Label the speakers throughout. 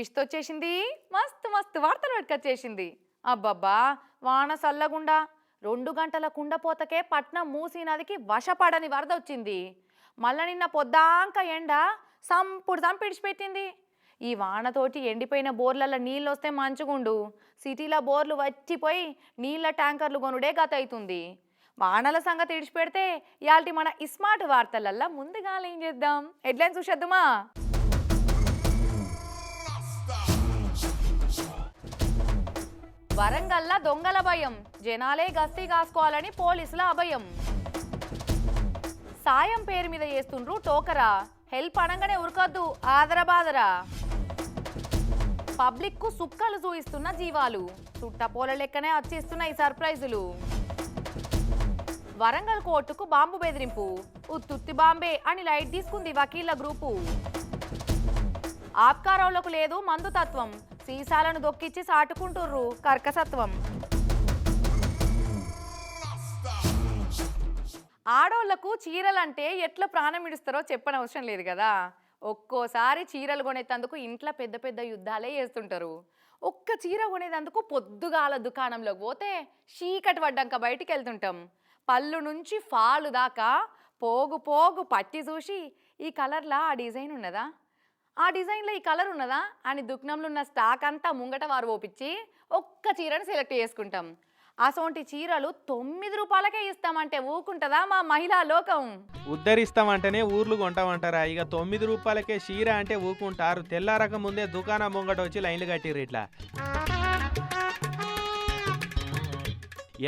Speaker 1: Twist వచ్చేసింది మస్తు మస్తు వార్తలు పెట్టుకొచ్చేసింది అబ్బబ్బా వాన సల్లగుండా రెండు గంటల కుండపోతకే పట్నం మూసీ నదికి వశపడని వరద వచ్చింది మళ్ళా నిన్న పొద్దాంక ఎండ సంపుడు సంపిడిచిపెట్టింది ఈ వానతోటి ఎండిపోయిన బోర్లలో నీళ్ళు వస్తే మంచుగుండు. సిటీలో బోర్లు వచ్చిపోయి నీళ్ళ ట్యాంకర్లు కొనుడే గత అవుతుంది వానల సంగతి ఇడిచిపెడితే ఇవాళ మన ఇస్మార్ట్ వార్తలల్లా ముందుగా ఏం చేద్దాం? హెడ్లైన్స్ చూసేద్దామా? వరంగల్లా దొంగల భయం. జనాలే గస్తీ కాసుకోవాలని పోలీసుల అభయం. సాయం పేరు మీద చేస్తుండ్రు టోకరా. హెల్ప్ అనగానే ఉరకొద్దు ఆదరబాదరా. పబ్లిక్కు సుక్కలు చూయిస్తున్న జీవాలు. చుట్టపోల లెక్కనే వచ్చేస్తున్నాయి సర్ప్రైజులు. వరంగల్ కోర్టుకు బాంబు బెదిరింపు. ఉత్తుత్తి బాంబే అని లైట్ తీసుకుంది వకీళ్ళ గ్రూపు. ఆప్కారంలోకి లేదు మందు తత్వం. సీసాలను దొక్కిచ్చి సాటుకుంటుర్రు కర్కసత్వం ఆడోళ్ళకు చీరలంటే ఎట్లా ప్రాణం ఇడుస్తారో చెప్పనవసరం లేదు కదా. ఒక్కోసారి చీరలు కొనేటందుకు ఇంట్లో పెద్ద పెద్ద యుద్ధాలే చేస్తుంటారు. ఒక్క చీర కొనేటందుకు పొద్దుగాల దుకాణంలోకి పోతే చీకటి పడ్డాక బయటికి వెళ్తుంటాం పళ్ళు నుంచి ఫాలు దాకా పోగు పోగు పట్టి చూసి ఈ కలర్లా ఆ డిజైన్ ఉన్నదా? ఆ డిజైన్లో ఈ కలర్ ఉన్నదా? అని దుకాణంలో ఉన్న స్టాక్ అంతా ముంగట వారు ఓపించి ఒక్క చీరను సెలెక్ట్ చేసుకుంటాం. అసోంటి చీరలు తొమ్మిది రూపాయలకే ఇస్తామంటే ఊకుంటదా మా మహిళా లోకం?
Speaker 2: ఉద్ధరిస్తామంటేనే ఊర్లు కొంటామంటారా? ఇక తొమ్మిది రూపాయలకే చీర అంటే ఊకుంటారు తెల్లారక ముందే దుకాణం ముంగట వచ్చి లైన్లు కట్టిర్రు ఇట్లా.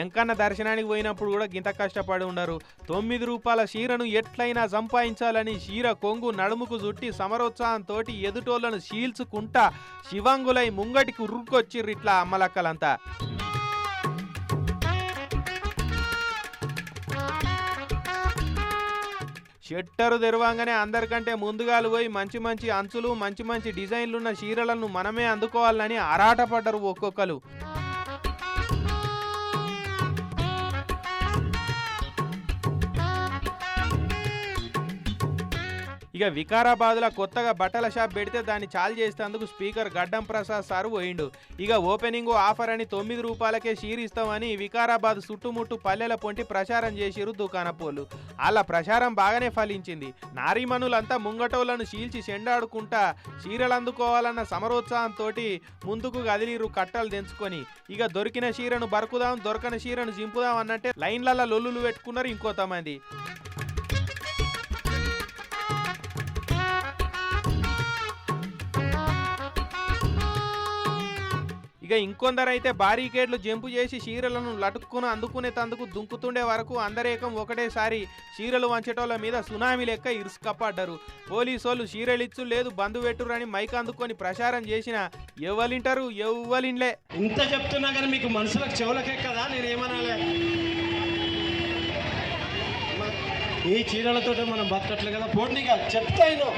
Speaker 2: ఎంకన్న దర్శనానికి పోయినప్పుడు కూడా గింత కష్టపడి ఉండరు తొమ్మిది రూపాయల చీరను ఎట్లయినా సంపాదించాలని చీర కొంగు నడుముకు చుట్టి సమరోత్సాహంతో ఎదుటోళ్ళను చీల్చుకుంటా శివంగులై ముంగటికి ఉరుక్కొచ్చిర్రు ఇట్లా అమ్మలక్కలంతా. షెట్టరు తెరవంగానే అందరికంటే ముందుగాలు పోయి మంచి మంచి అంచులు మంచి మంచి డిజైన్లున్న చీరలను మనమే అందుకోవాలని ఆరాటపడ్డరు ఒక్కొక్కరు. ఇక వికారాబాద్లో కొత్తగా బట్టల షాప్ పెడితే దాన్ని చాలు చేసేందుకు స్పీకర్ గడ్డం ప్రసాద్ సారు పోయిండు. ఇక ఓపెనింగ్ ఆఫర్ అని తొమ్మిది రూపాయలకే షీర్ ఇస్తామని వికారాబాద్ చుట్టుముట్టు పల్లెల పొంటి ప్రచారం చేసిరు దుకాణపోలు అలా ప్రచారం బాగానే ఫలించింది. నారీమణులంతా ముంగటోళ్ళను చీల్చి చెండాడుకుంటా చీరలు అందుకోవాలన్న సమరోత్సాహంతో ముందుకు కదిలిరు కట్టలు తెంచుకొని. ఇక దొరికిన చీరను బరుకుదాం దొరకని చీరను జింపుదాం అన్నట్టే లైన్లలో లొల్లులు పెట్టుకున్నారు ఇంకొంతమంది. ఇక ఇంకొందరైతే బారీకేడ్లు జంపు చేసి చీరలను లటుక్కున అందుకునే తందుకు దుంకుతుండే వరకు అందరేకం ఒకటేసారి చీరలు వంచటోళ్ళ మీద సునామీ లెక్క ఇరుసుకప్పడ్డారు పోలీసోళ్ళు చీరలిచ్చు లేదు బంధు పెట్టురని మైక్ అందుకొని ప్రచారం చేసిన ఎవలింటారు? ఎవ్వలిండ్లే
Speaker 3: ఇంత చెప్తున్నా కానీ మీకు మనసులకు చెవులకే కదా నేను ఏమనాలి ఈ చీరలతో మనం బతకట్లే కదా పోటీగా చెప్తాను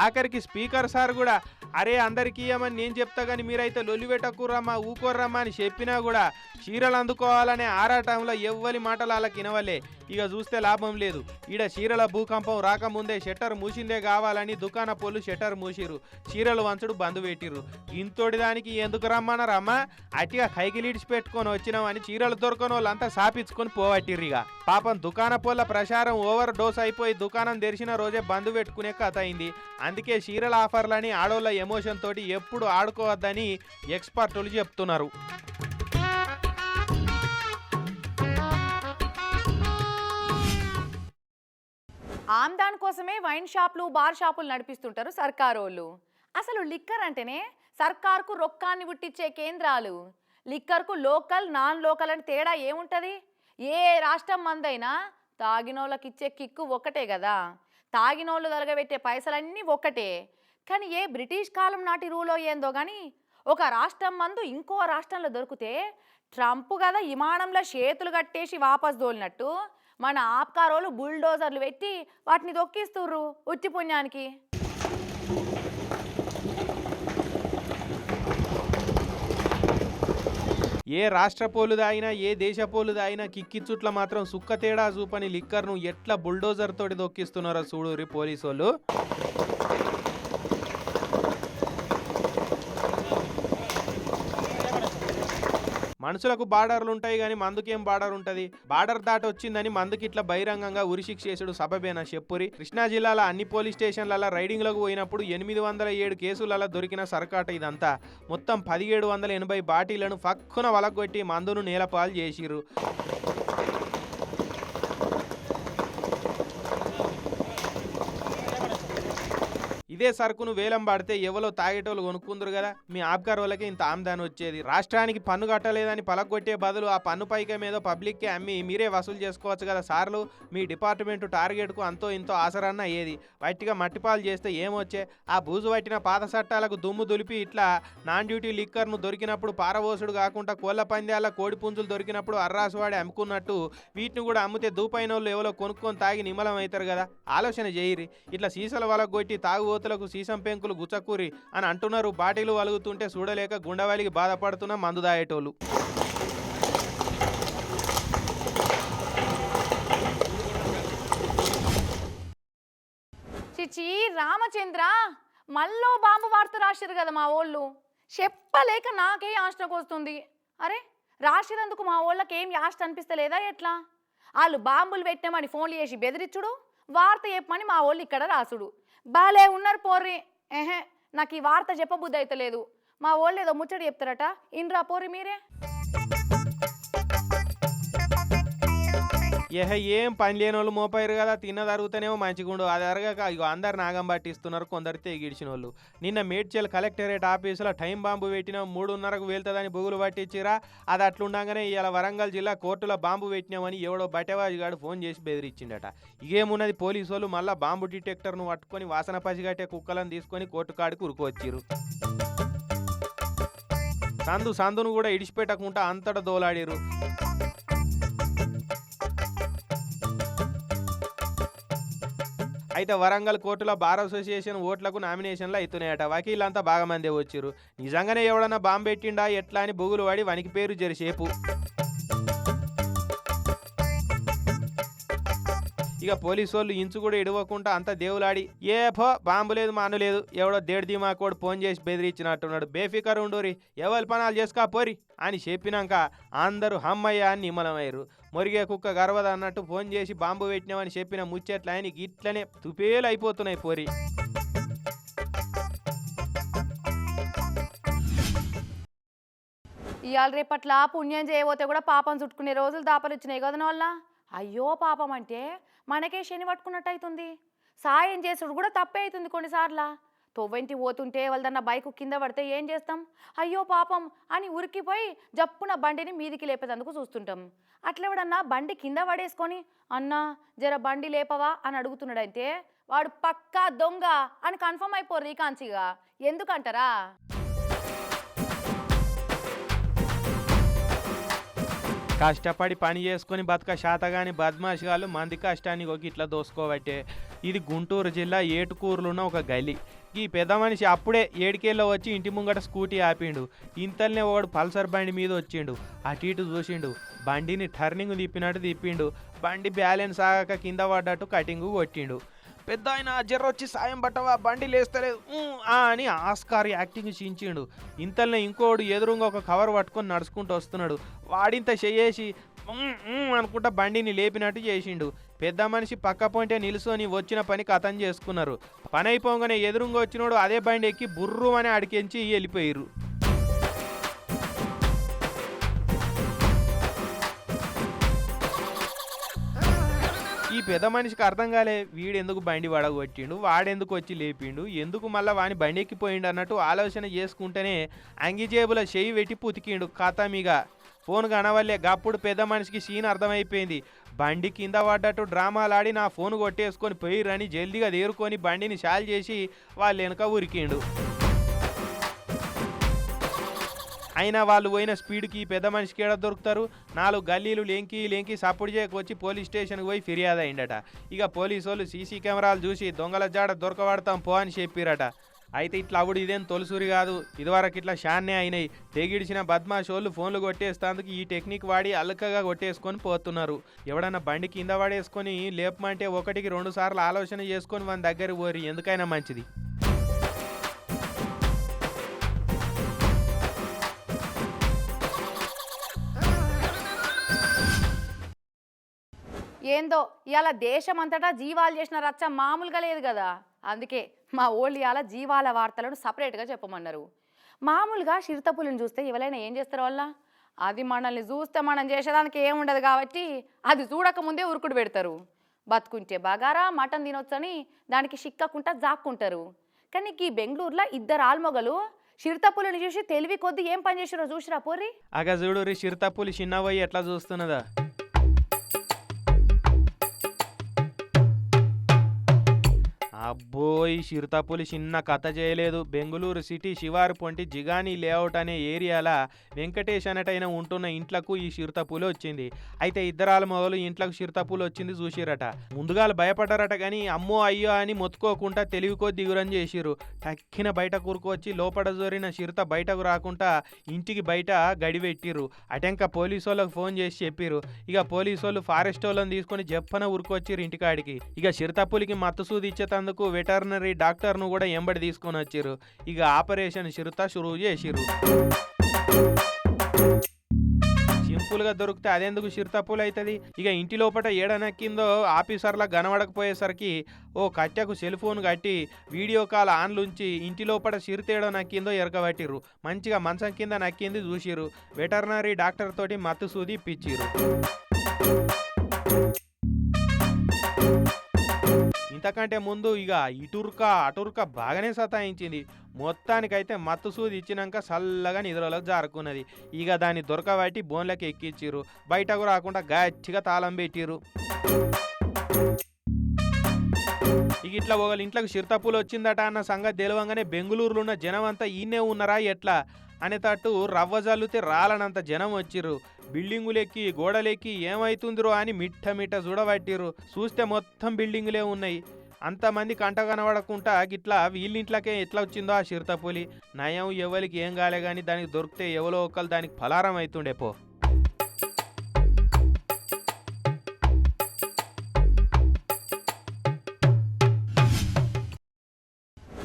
Speaker 2: ఆఖరికి స్పీకర్ సార్ కూడా అరే అందరికీ ఇయ్యమని నేను చెప్తా కానీ మీరైతే లొలివెటక్కుర్రమ్మా ఊకోర్రమ్మా అని చెప్పినా కూడా చీరలు అందుకోవాలనే ఆరాటంలో ఎవ్వరి మాటలు వాళ్ళకి వినవలే. ఇక చూస్తే లాభం లేదు. ఈడ చీరల భూకంపం రాకముందే షట్టర్ మూసిందే కావాలని దుకాణ పోలు షట్టర్ మూసిరు చీరలు వంచుడు బంద్ పెట్టిరు ఇంతోటి దానికి ఎందుకు రమ్మన్నారమ్మా అట్టిగా కైకిలీడ్చి పెట్టుకొని వచ్చినామని చీరలు దొరకని వాళ్ళంతా సాపించుకొని పోవట్టిరిగా పాపం దుకాణ పోల ప్రచారం ఓవర్ డోస్ అయిపోయి దుకాణం తెరిచిన రోజే బంద్ పెట్టుకునే కథ అయింది. అందుకే చీరల ఆఫర్లని ఆడోళ్ళ ఎమోషన్ తోటి ఎప్పుడు ఆడుకోవద్దని ఎక్స్పర్టులు చెప్తున్నారు.
Speaker 1: ఆమ్దాన్ కోసమే వైన్ షాపులు బార్ షాపులు నడిపిస్తుంటారు సర్కారోళ్ళు. అసలు లిక్కర్ అంటేనే సర్కార్కు రొక్కాన్ని పుట్టించే కేంద్రాలు. లిక్కర్కు లోకల్ నాన్ లోకల్ అని తేడా ఏముంటుంది? ఏ రాష్ట్రం మందైనా తాగినోళ్ళకి ఇచ్చే కిక్కు ఒక్కటే కదా తాగినోళ్ళు తరగబెట్టే పైసలన్నీ ఒక్కటే. కానీ ఏ బ్రిటిష్ కాలం నాటి రూలో ఏందో కానీ ఒక రాష్ట్రం మందు ఇంకో రాష్ట్రంలో దొరికితే ట్రంప్ కదా విమానంలో చేతులు కట్టేసి వాపస్ దోలినట్టు మన ఆప్కారోలు బుల్డోజర్లు పెట్టి వాటిని తొక్కిస్తుర్రు ఉత్తి పుణ్యానికి.
Speaker 2: ఏ రాష్ట్ర పోలు దాయినా ఏ దేశ పోలు దాయినా కిక్కిచ్చుట్ల మాత్రం సుక్క తేడా చూపని లిక్కర్ను ఎట్లా బుల్డోజర్ తోటి దొక్కిస్తున్నారో చూడురి పోలీసోళ్ళు. మనుషులకు బార్డర్లు ఉంటాయి కానీ మందుకేం బార్డర్ ఉంటది బార్డర్ దాటి వచ్చిందని మందుకి ఇట్లా బహిరంగంగా ఉరిశిక్ష చేసుడు సబబేనా చెప్పురి? కృష్ణా జిల్లాలో అన్ని పోలీస్ స్టేషన్లలో రైడింగ్లకు పోయినప్పుడు ఎనిమిది వందల ఏడు కేసులలో దొరికిన సరకాట ఇదంతా. మొత్తం పదిహేడు వందల ఎనభై బాటిళ్ళను ఫక్కున వలగొట్టి మందును నేలపాలు చేసిర్రు. ఇదే సరుకును వేలం పడితే ఎవరో తాగేటోళ్ళు కొనుక్కుందరు కదా. మీ ఆబ్కార్ వాళ్ళకి ఇంత ఆమ్దాని వచ్చేది. రాష్ట్రానికి పన్ను కట్టలేదని పలగొట్టే బదులు ఆ పన్ను పైకం ఏదో పబ్లిక్కే అమ్మి మీరే వసూలు చేసుకోవచ్చు కదా సార్లు. మీ డిపార్ట్మెంట్ టార్గెట్కు అంతో ఇంతో ఆసరన్న ఏది? వట్టిగా మట్టిపాలు చేస్తే ఏమొచ్చే? ఆ బూజు పట్టిన పాత చట్టాలకు దుమ్ము దులిపి ఇట్లా నాన్ డ్యూటీ లిక్కర్ను దొరికినప్పుడు పారవోసుడు కాకుండా కోళ్ళ పందాల కోడి పుంజులు దొరికినప్పుడు అర్రాసువాడి అమ్ముకున్నట్టు వీటిని కూడా అమ్మితే దూపైన వాళ్ళు ఎవరో కొనుక్కొని తాగి నిమ్మలం అవుతారు కదా. ఆలోచన చేయరి. ఇట్లా సీసాల వలకు కొట్టి తాగుబోతులకు సీసం పెంకులు గుచ్చకూరి అని అంటున్నారు. బాటిలు వలుగుతుంటే చూడలేక గుండవాలికి బాధపడుతున్న మందు దాయేటోళ్ళు
Speaker 1: చిచి రామచంద్ర మళ్ళో బాంబు వార్త రాశారు కదా మా వాళ్ళు చెప్పలేక నాకే యాష్టకు వస్తుంది అరే రాసినందుకు మా వాళ్ళకి ఏం యాష్ట అనిపిస్తలేదా ఎట్లా? వాళ్ళు బాంబులు పెట్టామని ఫోన్లు చేసి బెదిరించుడు వార్త చెప్పమని మా వాళ్ళు ఇక్కడ రాసుడు. బాలే ఉన్నారు పోర్రి. ఏహే నాకు ఈ వార్త చెప్పబుద్ధి అయితే లేదు మా వాళ్ళు ఏదో ముచ్చడి చెప్తారట. ఇన్రా పోర్రి మీరే.
Speaker 2: ఏహ ఏం పని లేని వాళ్ళు మోపారు కదా తిన్న మంచిగా మంచిగుండు. అది అరగక ఇగో అందరు నాగం పట్టిస్తున్నారు కొందరు తెగిడిచిన వాళ్ళు నిన్న మేడ్చల్ కలెక్టరేట్ ఆఫీసులో టైం బాంబు పెట్టిన మూడున్నరకు వెళ్తుందని బుగులు పట్టించిరా అది అట్లుండగానే ఇవాళ వరంగల్ జిల్లా కోర్టులో బాంబు పెట్టినామని ఎవడో బట్టెవాజిగాడు ఫోన్ చేసి బెదిరించిండట ఇగేమున్నది పోలీసు వాళ్ళు మళ్ళీ బాంబు డిటెక్టర్ను పట్టుకొని వాసన పసిగట్టే కుక్కలను తీసుకొని కోర్టు కాడికి ఉరుకొచ్చిరు సందు సందును కూడా ఇడిచిపెట్టకుండా అంతటా దోలాడిరు అయితే వరంగల్ కోర్టులో బార్ అసోసియేషన్ ఓట్లకు నామినేషన్లు అవుతున్నాయట వకీలంతా బాగా మందే వచ్చిర్రు. నిజంగానే ఎవడన్నా బాంబు పెట్టిండా ఎట్లా అని బొగులు వాడి వనికి పేరు జరిసేపు. ఇక పోలీసు వాళ్ళు ఇంచు కూడా ఇడవకుండా అంత దేవులాడి ఏ పో బాంబు లేదు మాను లేదు. ఎవడో దేడిది మా కోడు ఫోన్ చేసి బెదిరించినట్టున్నాడు. బేఫికర్ ఉండురి ఎవరి పనాలు చేసుకో పోరి. అని చెప్పినాక అందరూ హమ్మయ్య అని నిమ్మలమయ్యారు. మొరిగే కుక్క గర్వద అన్నట్టు ఫోన్ చేసి బాంబు పెట్టినామని చెప్పిన ముచ్చట్లు ఆయనకి ఇట్లనే తుపేలు అయిపోతున్నాయి పోరి.
Speaker 1: ఇవాళ రేపట్ల పుణ్యం చేయబోతే కూడా పాపం చుట్టుకునే రోజులు దాపలు వచ్చినాయి కదా వల్ల అయ్యో పాపం అంటే మనకే శని పట్టుకున్నట్టు అవుతుంది సాయం చేసుడు కూడా తప్పే అవుతుంది కొన్నిసార్లు. తొవ్వంటి పోతుంటే వాళ్ళదన్న బైక్ కింద పడితే ఏం చేస్తాం? అయ్యో పాపం అని ఉరికిపోయి జప్పున బండిని మీదికి లేపేందుకు చూస్తుంటాం. అట్లెవడన్నా బండి కింద పడేసుకొని అన్నా జర బండి లేపవా? అని అడుగుతున్నాడంటే వాడు పక్కా దొంగ అని కన్ఫర్మ్ అయిపోరు ఈ కాంచిగా ఎందుకంటారా?
Speaker 2: కష్టపడి పని చేసుకొని బతక శాతగాని బద్మాషిగాలు మంది కష్టాన్ని ఒక ఇట్లా దోసుకోబట్టే. ఇది గుంటూరు జిల్లా ఏటుకూరులున్న ఒక గలి ఈ పెద్ద మనిషి అప్పుడే ఏడికేళ్ళలో వచ్చి ఇంటి ముంగట స్కూటీ ఆపిండు. ఇంతల్నే ఒకడు పల్సర్ బండి మీద వచ్చిండు. అటు ఇటు చూసిండు. బండిని టర్నింగ్ తిప్పినట్టు తిప్పిండు. బండి బ్యాలెన్స్ ఆగక కింద పడ్డట్టు కటింగ్ కొట్టిండు. పెద్ద ఆయన జర్ర వచ్చి సాయం పట్టవా? బండి లేస్తలేదు. అని ఆస్కార్ యాక్టింగ్ చించిండు ఇంతల్నే ఇంకోడు ఎదురుగా ఒక కవర్ పట్టుకొని నడుచుకుంటూ వస్తున్నాడు. వాడింత చెయ్యేసి అనుకుంటా బండిని లేపినట్టు చేసిండు. పెద్ద మనిషి పక్క పొంటే నిలుసొని వచ్చిన పని కథం చేసుకున్నారు. పని అయిపోగానే ఎదురుగా వచ్చినోడు అదే బండి ఎక్కి బుర్రు అని అడికించి వెళ్ళిపోయిర్రు. పెద్ద మనిషికి అర్థం కాలే వీడెందుకు బండి వడగొట్టిండు వాడెందుకు వచ్చి లేపిండు ఎందుకు మళ్ళీ వాని బండి ఎక్కిపోయిండు అన్నట్టు ఆలోచన చేసుకుంటేనే అంగిజేబుల చేయి చెయ్యి పెట్టి పుతికిండు ఖాతామీగా ఫోన్ కనవల్లే గప్పుడు పెద్ద మనిషికి సీన్ అర్థమైపోయింది. బండి కింద పడ్డట్టు డ్రామాలాడి నా ఫోన్ కొట్టేసుకొని పోయిరని జల్దిగా తేరుకొని బండిని షాల్ చేసి వాళ్ళు వెనుక ఉరికిండు. అయినా వాళ్ళు పోయిన స్పీడ్కి పెద్ద మనిషికి ఏడ దొరుకుతారు? నాలుగు గల్లీలు లేంకి లేంకి సప్పుడు చేయకొచ్చి పోలీస్ స్టేషన్కి పోయి ఫిర్యాదు అయిందట ఇక పోలీసు వాళ్ళు సీసీ కెమెరాలు చూసి దొంగల జాడ దొరకబడతాం పో అని చెప్పిరట. అయితే ఇట్లా అప్పుడు ఇదేం తొలసూరి కాదు. ఇదివరకు ఇట్లా షాన్నే అయినాయి. తెగిడిచిన బద్మాషోళ్ళు ఫోన్లు కొట్టేస్తాందుకు ఈ టెక్నిక్ వాడి అల్కగా కొట్టేసుకొని పోతున్నారు. ఎవడన్నా బండి కింద పడేసుకొని లేపమంటే ఒకటికి రెండు సార్లు ఆలోచన చేసుకొని మన దగ్గర పోరి. ఎందుకైనా మంచిది.
Speaker 1: ఏందో ఇవాళ దేశం అంతటా జీవాలు చేసిన రచ్చ మామూలుగా లేదు కదా. అందుకే మా ఓళ్ళు ఇవాళ జీవాల వార్తలను సపరేట్గా చెప్పమన్నారు. మామూలుగా చిరుతపులిని చూస్తే ఎవరైనా ఏం చేస్తారు వాళ్ళ? అది మనల్ని చూస్తే మనం చేసేదానికి ఏముండదు కాబట్టి అది చూడకముందే ఉరుకుడు పెడతారు. బతుకుంటే బగారా మటన్ తినొచ్చని దానికి చిక్కకుండా జాక్కుంటారు. కానీ ఈ బెంగళూరులో ఇద్దరు ఆల్మొగలు చిరుతపులిని చూసి తెలివి కొద్ది ఏం పని చేసిరో చూసిరా పోరి
Speaker 2: అగ చూడు రీ చిరుతపులి చిన్నవయ్యి ఎట్లా చూస్తున్నదా? అబ్బో ఈ చిరుతపులి చిన్న కథ చేయలేదు. బెంగళూరు సిటీ శివారు పొంటి జిగాని లేఅవుట్ అనే ఏరియాల వెంకటేష్ అనటైన ఉంటున్న ఇంట్లకు ఈ చిరుతపులి వచ్చింది. అయితే ఇద్దరాల మొదలు ఇంట్లకు చిరుతపులి వచ్చింది చూసిరట. ముందుగా భయపడ్డారట కానీ అమ్మో అయ్యో అని మొత్తుకోకుండా తెలివికో దిగురం చేసిరు టక్కిన బయట కూరుకొచ్చి లోపల జోరిన చిరుత బయటకు రాకుండా ఇంటికి బయట గడిపెట్టిర్రు అటెంక పోలీసు వాళ్ళకి ఫోన్ చేసి చెప్పిర్రు. ఇక పోలీసు వాళ్ళు ఫారెస్ట్ వాళ్ళని తీసుకొని జప్పన ఉరుకొచ్చిరు ఇంటికాడికి. ఇక చిరుతపులికి మత్తు సూది ఇచ్చేటందుకు వెటర్నరీ డాక్టర్ను కూడా ఎంబడి తీసుకొని వచ్చారు. ఇక ఆపరేషన్ చిరుత షురువు చేసిరు సింపుల్గా దొరికితే అదెందుకు చిరుతపులు అవుతుంది ఇక ఇంటి లోపల ఏడనక్కిందో ఆఫీసర్లా గనబడకపోయేసరికి ఓ కట్టెకు సెల్ ఫోన్ కట్టి వీడియో కాల్ ఆన్లుంచి ఇంటి లోపల చిరుతేడో నక్కిందో ఎరకబట్టిర్రు మంచిగా మంచం కింద నక్కింది చూసిరు వెటర్నరీ డాక్టర్ తోటి మత్తు సూది ఇప్పించిర్రు ఇంతకంటే ముందు ఇక ఇటుర్క అటుర్క బాగానే సతాయించింది. మొత్తానికైతే మత్తు సూది ఇచ్చినాక చల్లగా నిద్రలోకి జారుకున్నది. ఇక దాన్ని దొరకబట్టి బోన్లకి ఎక్కిచ్చిర్రు. బయటకు రాకుండా గట్టిగా తాళం పెట్టిర్రు. ఇక ఇట్లా ఒకళ్ళ ఇంట్లోకి చిరుతప్పులు వచ్చిందట అన్న సంగతి తెలియంగానే బెంగళూరులో ఉన్న జనం అంతా ఈయనే ఉన్నారా ఎట్లా? అనేటట్టు రవ్వ జల్లుతే రాలనంత జనం వచ్చిర్రు. బిల్డింగులెక్కి గోడలెక్కి ఏమైతుందిరో అని మిట్ట మిట్ట చూడబట్టిర్రు. చూస్తే మొత్తం బిల్డింగులే ఉన్నాయి. అంతమంది కంట కనబడకుండా గిట్లా వీళ్ళింట్లకే ఎట్లా వచ్చిందో ఆ చిరుతపులి నయం ఎవరికి ఏం కాలే కానీ దానికి దొరికితే ఎవరో ఒకరు దానికి ఫలారం అవుతుండే పో.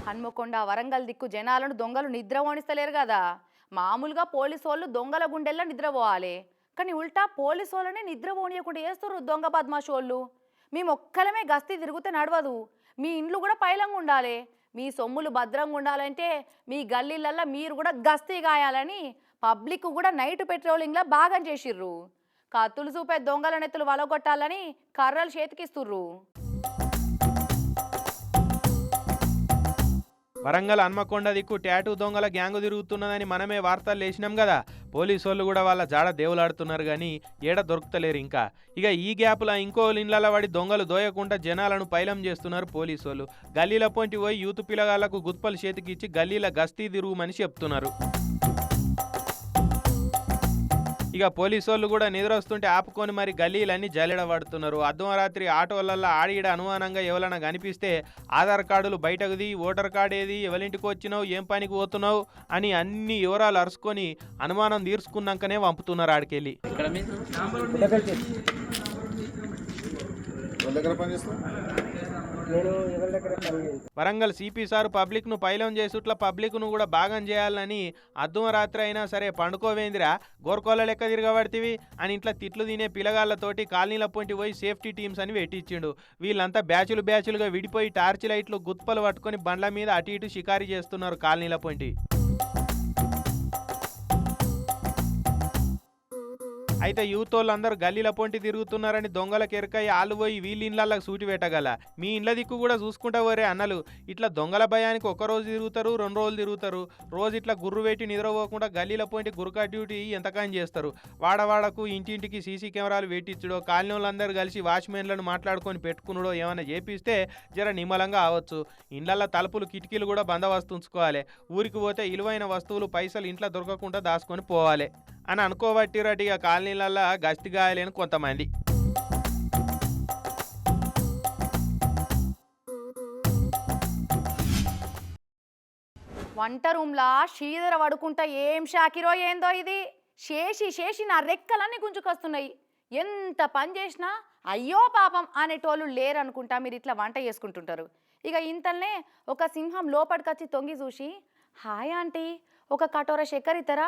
Speaker 1: హన్మకొండ వరంగల్ దిక్కు జనాలను దొంగలు నిద్ర ఓనిస్తలేరు కదా. మామూలుగా పోలీసు వాళ్ళు దొంగల గుండెల్లో నిద్రపోవాలి. కానీ ఉల్టా పోలీసు వాళ్ళని నిద్ర పోనీయకుండా చేస్తారు దొంగ బద్మాషోళ్ళు. మేము ఒక్కలమే గస్తీ తిరిగితే నడవదు. మీ ఇండ్లు కూడా పైలంగా ఉండాలి. మీ సొమ్ములు భద్రంగా ఉండాలంటే మీ గల్లీలల్లో మీరు కూడా గస్తీ గాయాలని పబ్లిక్ కూడా నైట్ పెట్రోలింగ్లో భాగం చేసిర్రు. కత్తులు చూపే దొంగల నెత్తులు వలగొట్టాలని కర్రలు చేతికిస్తుర్రు.
Speaker 2: వరంగల్ హన్మకొండ దిక్కు ట్యాటూ దొంగల గ్యాంగు తిరుగుతున్నదని మనమే వార్తలు లేచినాం కదా. పోలీసు వాళ్ళు కూడా వాళ్ళ జాడ దేవులాడుతున్నారు కానీ ఏడ దొరుకుతలేరు ఇంకా. ఇక ఈ గ్యాప్లో ఇంకో ఇండ్ల పడి దొంగలు దోయకుండా జనాలను పైలం చేస్తున్నారు పోలీసు వాళ్ళు గల్లీల పొంటి పోయి యూత్ పిల్లగాళ్ళకు గుత్పలు చేతికిచ్చి గల్లీల గస్తీ తిరుగుమని చెప్తున్నారు. ఇక పోలీసు వాళ్ళు కూడా నిద్ర వస్తుంటే ఆపుకొని మరి గల్లీలన్నీ జల్లెడబడుతున్నారు అర్ధరాత్రి ఆటోలల్లో ఆడిడ అనుమానంగా ఎవరైనా కనిపిస్తే ఆధార్ కార్డులు బయటకు ది ఓటర్ కార్డు ఏది ఎవరింటికి వచ్చినావు ఏం పనికి పోతున్నావు అని అన్ని వివరాలు అరుచుకొని అనుమానం తీర్చుకున్నాకనే పంపుతున్నారు ఆడికెళ్ళి.
Speaker 4: దగ్గర
Speaker 2: వరంగల్ సిపి సార్ పబ్లిక్ను పైలం చేసుట్ల పబ్లిక్ను కూడా భాగం చేయాలని అర్ధరాత్రి అయినా సరే పండుకోవేందిరా? గోర్కోల లెక్క తిరగబడితివి? అని ఇంట్లో తిట్లు తినే పిల్లగాళ్ళతోటి కాలనీల పొంటి పోయి సేఫ్టీ టీమ్స్ అని పెట్టించిండు వీళ్ళంతా బ్యాచులు బ్యాచులుగా విడిపోయి టార్చ్ లైట్లు గుత్పలు పట్టుకొని బండ్ల మీద అటు ఇటు షికారి చేస్తున్నారు కాలనీల పొంటి. అయితే యూత్ వాళ్ళందరూ గల్లీల పొంటి తిరుగుతున్నారని దొంగలకు ఎరకై ఆలు పోయి వీళ్ళ ఇళ్ళకి సూటి పెట్టగల మీ ఇండ్ల దిక్కు కూడా చూసుకుంటా పోరే అన్నలు. ఇట్లా దొంగల భయానికి ఒక రోజు తిరుగుతారు రెండు రోజులు తిరుగుతారు. రోజు ఇట్లా గుర్రు పెట్టి నిద్రపోకుండా గల్లీల పొంటి గురకా డ్యూటీ ఎంతకాని చేస్తారు? వాడవాడకు ఇంటింటికి సీసీ కెమెరాలు పెట్టించడో కాలనీ వాళ్ళందరూ కలిసి వాచ్మెన్లను మాట్లాడుకొని పెట్టుకున్నాడో ఏమైనా చేపిస్తే జర నిమ్మలంగా అవచ్చు ఇండ్లల్లో తలుపులు కిటికీలు కూడా బందోబస్తు ఉంచుకోవాలి. ఊరికి పోతే విలువైన వస్తువులు పైసలు ఇంట్లో దొరకకుండా దాచుకొని పోవాలి. అని అనుకోబట్టిరటిగా కాలనీ కాలనీలల్లో గస్తి గాయలేని కొంతమంది.
Speaker 1: వంట రూమ్లా షీదర పడుకుంటా ఏం షాకిరో ఏందో ఇది? శేషి శేషి నా రెక్కలన్నీ గుంజుకొస్తున్నాయి. ఎంత పని చేసినా అయ్యో పాపం అనేటోళ్ళు లేరనుకుంటా మీరు ఇట్లా వంట చేసుకుంటుంటారు. ఇక ఇంతల్నే ఒక సింహం లోపలికొచ్చి తొంగి చూసి హాయ్ ఆంటీ ఒక కటోర చక్కెర ఇతరా?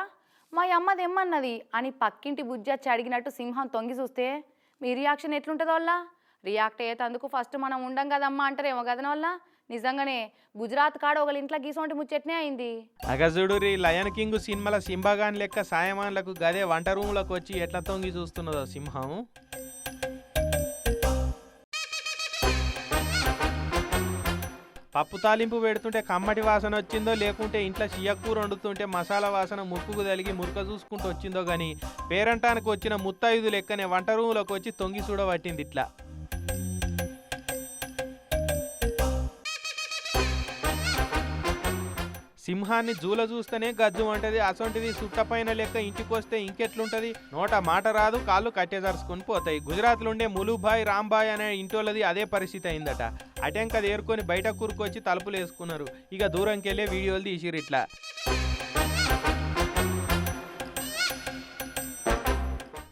Speaker 1: మా అమ్మది ఏమన్నది అని పక్కింటి బుజ్జచ్చి అడిగినట్టు సింహం తొంగి చూస్తే మీ రియాక్షన్ ఎట్లుంటుంది వాళ్ళ రియాక్ట్ అయ్యేటందుకు ఫస్ట్ మనం ఉండం కదమ్మా అంటారేమో కదన వల్ల నిజంగానే గుజరాత్ కాడ ఒకళ్ళ ఇంట్లో గీసొంటి ముచ్చట్నే అయింది.
Speaker 2: అగజుడు రీ లయన్ కింగ్ సినిమాల సింబాగాన్ లెక్క సాయమాన్లకు గదే వంట రూమ్లకు వచ్చి ఎట్లా తొంగి చూస్తున్నదో సింహం? పప్పు తాలింపు పెడుతుంటే కమ్మటి వాసన వచ్చిందో లేకుంటే ఇంట్లో చియ్యకూర వండుతుంటే మసాలా వాసన ముక్కుకు తలిగి మురక చూసుకుంటూ వచ్చిందో కానీ పేరంటానికి వచ్చిన ముత్తైదు లెక్కనే వంట రూములోకి వచ్చి తొంగి చూడబట్టింది ఇట్లా. సింహాన్ని జూల చూస్తేనే గజ్జు అంటది అసొంటిది సుట్టపైన లెక్క ఇంటికొస్తే ఇంకెట్లుంటది? నోట మాట రాదు కాళ్ళు కట్టేజార్చుకొని పోతాయి. గుజరాత్లో ఉండే ములుబాయ్ రాంబాయ్ అనే ఇంటోళ్ళది అదే పరిస్థితి అయిందట. అటెంక ఏరుకొని బయట కూరుకొచ్చి తలుపులు వేసుకున్నారు. ఇక దూరంకి వెళ్ళే వీడియోలు తీసిరు ఇట్లా.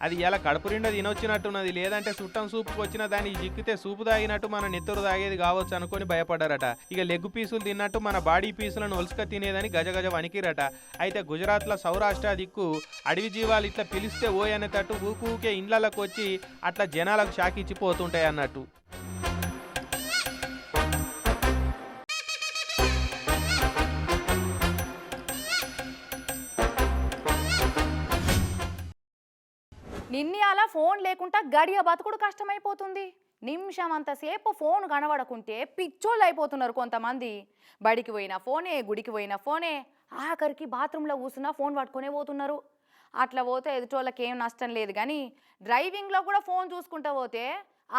Speaker 2: అది ఇలా కడుపు నిండా తినొచ్చినట్టున్నది. లేదంటే చుట్టం సూపుకి వచ్చిన దాన్ని జిక్కితే సూపు తాగినట్టు మన నెత్తరు తాగేది కావచ్చు అనుకొని భయపడ్డారట ఇక లెగ్ పీసులు తిన్నట్టు మన బాడీ పీసులను ఒలుసుక తినేదని గజగజ వణికిరట. అయితే గుజరాత్లో సౌరాష్ట్ర దిక్కు అడవి జీవాలు ఇట్లా పిలిస్తే ఓ అనేటట్టు ఊకూకే ఇండ్లలోకి వచ్చి అట్లా జనాలకు షాక్ ఇచ్చిపోతుంటాయి అన్నట్టు
Speaker 1: ఇన్ని అలా ఫోన్ లేకుండా గడియ బతుకుడు కష్టమైపోతుంది. నిమిషం అంతసేపు ఫోన్ కనబడకుంటే పిచ్చోళ్ళు అయిపోతున్నారు కొంతమంది. బడికి పోయిన ఫోనే గుడికి పోయిన ఫోనే ఆఖరికి బాత్రూంలో కూర్చున్నా ఫోన్ పట్టుకునే పోతున్నారు. అట్లా పోతే ఎదుటోళ్ళకి ఏం నష్టం లేదు కానీ డ్రైవింగ్లో కూడా ఫోన్ చూసుకుంటా పోతే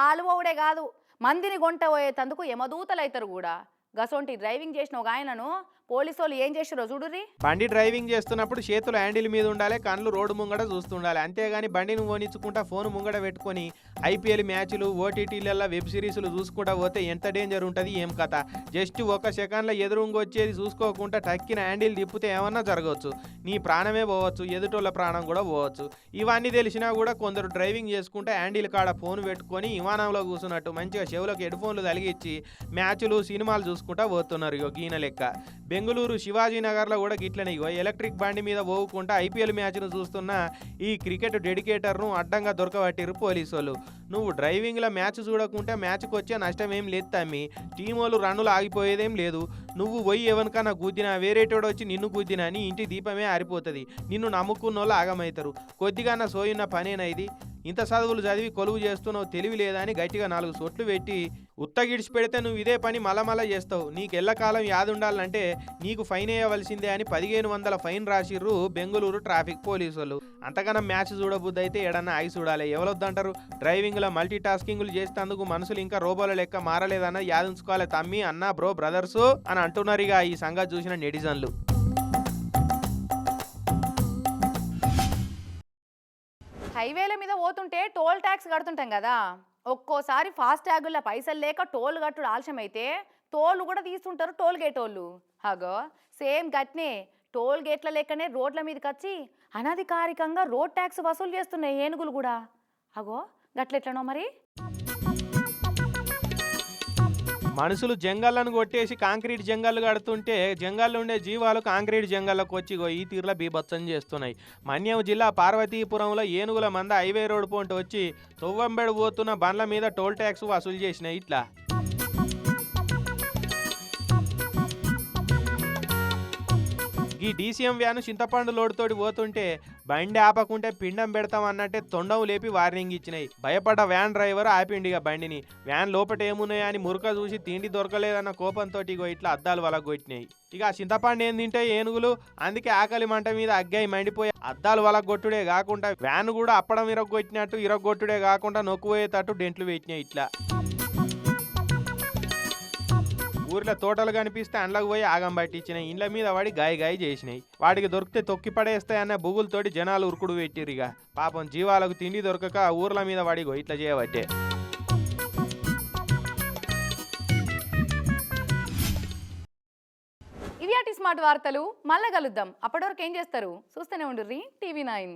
Speaker 1: ఆలువవుడే కాదు. మందిని గొంట పోయేటందుకు యమదూతలు అవుతారు కూడా. గసొంటి డ్రైవింగ్ చేసిన ఒక ఆయనను పోలీసు వాళ్ళు ఏం చేసిరో చూడురి
Speaker 2: బండి డ్రైవింగ్ చేస్తున్నప్పుడు చేతులు హ్యాండిల్ మీద ఉండాలి కళ్ళు రోడ్డు ముంగడ చూస్తుండాలి. అంతేగాని బండిని ఓనించుకుంటా ఫోన్ ముంగడ పెట్టుకొని ఐపీఎల్ మ్యాచ్లు ఓటీటీలలో వెబ్ సిరీస్లు చూసుకుంటా పోతే ఎంత డేంజర్ ఉంటుంది ఏం కథ? జస్ట్ ఒక సెకండ్లో ఎదురుంగి వచ్చేది చూసుకోకుండా టక్కిన హ్యాండిల్ తిప్పితే ఏమన్నా జరగవచ్చు నీ ప్రాణమే పోవచ్చు ఎదుటోళ్ళ ప్రాణం కూడా పోవచ్చు. ఇవన్నీ తెలిసినా కూడా కొందరు డ్రైవింగ్ చేసుకుంటే హ్యాండిల్ కాడ ఫోన్ పెట్టుకొని విమానంలో కూర్చున్నట్టు మంచిగా చెవులకు హెడ్ ఫోన్లు తలిగించి మ్యాచ్లు సినిమాలు చూసుకుంటా పోతున్నారు ఇగో గీన లెక్క. బెంగళూరు శివాజీనగర్లో కూడా గిట్లనే ఎలక్ట్రిక్ బండి మీద పోవుకుంటా ఐపీఎల్ మ్యాచ్ను చూస్తున్న ఈ క్రికెట్ డెడికేటర్ను అడ్డంగా దొరకబట్టిరు పోలీసు వాళ్ళు నువ్వు డ్రైవింగ్లో మ్యాచ్ చూడకుంటే మ్యాచ్కి వచ్చే నష్టం ఏం లేదు తమ్మి. టీం వాళ్ళు రన్నులు ఆగిపోయేదేం లేదు. నువ్వు పోయి ఎవరికన్నా గుద్దినా వేరేటోడు వచ్చి నిన్ను గుద్దినా అని ఇంటి దీపమే ఆరిపోతుంది. నిన్ను నమ్ముకున్న వాళ్ళు ఆగమవుతారు కొద్దిగా సోయున్న పనేనా ఇది? ఇంత చదువులు చదివి కొలువు చేస్తున్నావు తెలివి లేదా అని గట్టిగా నాలుగు సొట్లు పెట్టి ఉత్తగిడిచి పెడితే నువ్వు ఇదే పని మలమల చేస్తావు. నీకు ఎల్లకాలం యాది ఉండాలంటే నీకు ఫైన్ వేయవలసిందే అని పదిహేను వందల ఫైన్ రాసిర్రు బెంగళూరు ట్రాఫిక్ పోలీసులు అంతకన్నా మ్యాచ్ చూడబుద్ది అయితే ఎడన్నా ఆగి చూడాలి. ఎవరొద్దంటారు డ్రైవింగ్లో మల్టీ టాస్కింగ్లు చేసేందుకు మనుషులు ఇంకా రోబోల లెక్క మారలేదన్న యాదించుకోవాలి తమ్మి అన్న బ్రో బ్రదర్స్ అని అంటున్నారు ఇక ఈ సంగతి చూసిన నెటిజన్లు.
Speaker 1: హైవేల మీద పోతుంటే టోల్ ట్యాక్స్ కడుతుంటాం కదా. ఒక్కోసారి ఫాస్ట్ ట్యాగుల్లో పైసలు లేక టోల్ కట్టుడు ఆలస్యమైతే టోల్ కూడా తీస్తుంటారు టోల్ గేట్ వాళ్ళు. హగో సేమ్ గట్నే టోల్ గేట్ల లెక్కనే రోడ్ల మీదకి వచ్చి అనధికారికంగా రోడ్ ట్యాక్స్ వసూలు చేస్తున్నాయి ఏనుగులు కూడా. అగో గట్లెట్లనో మరి?
Speaker 2: మనుషులు జంగళ్ళను కొట్టేసి కాంక్రీట్ జంగళ్ళు కడుతుంటే జంగల్లో ఉండే జీవాలు కాంక్రీట్ జంగల్లోకి వచ్చి ఈ తీరులో బీభత్సం చేస్తున్నాయి. మన్యం జిల్లా పార్వతీపురంలో ఏనుగుల మంద హైవే రోడ్ పోంటి వచ్చి తొవ్వంబెడు పోతున్న బండ్ల మీద టోల్ ట్యాక్స్ వసూలు చేసినాయి ఇట్లా. ఈ డీసీఎం వ్యాను చింతపండు లోడుతోటి పోతుంటే బండి ఆపకుంటే పిండం పెడతాం అన్నట్టే తొండం లేపి వార్నింగ్ ఇచ్చినాయి. భయపడ్డ వ్యాన్ డ్రైవర్ ఆపిండిగా బండిని. వ్యాన్ లోపట ఏమున్నాయా అని మురక చూసి తిండి దొరకలేదన్న కోపంతో ఇగో ఇట్లా అద్దాలు వలగొట్టినాయి. ఇక ఆ చింతపండు ఏం తింటే ఏనుగులు? అందుకే ఆకలి మంట మీద అగ్గాయి మండిపోయి అద్దాలు వలగొట్టుడే కాకుండా వ్యాన్ కూడా అప్పడం ఇరగొట్టినట్టు ఇరగొట్టుడే కాకుండా నొక్కుపోయేటట్టు డెంట్లు పెట్టినాయి ఇట్లా. ఊర్లో తోటలు కనిపిస్తే అండ్లకు పోయి ఆగం పట్టించినాయి. ఇండ్ల మీద వాడి గాయ గాయ చేసినాయి. వాడికి దొరికితే తొక్కి పడేస్తాయన్న బుగులతోటి జనాలు ఉరుకుడు పెట్టిరిగా పాపం జీవాలకు తిండి దొరకక ఊర్ల మీద వాడిగో ఇట్లా చేయబట్టే.
Speaker 1: ఇవి అటి స్మార్ట్ వార్తలు. మళ్ళా కలుద్దాం. అప్పటి వరకు ఏం చేస్తారు? చూస్తూనే ఉండు టీవీ నైన్.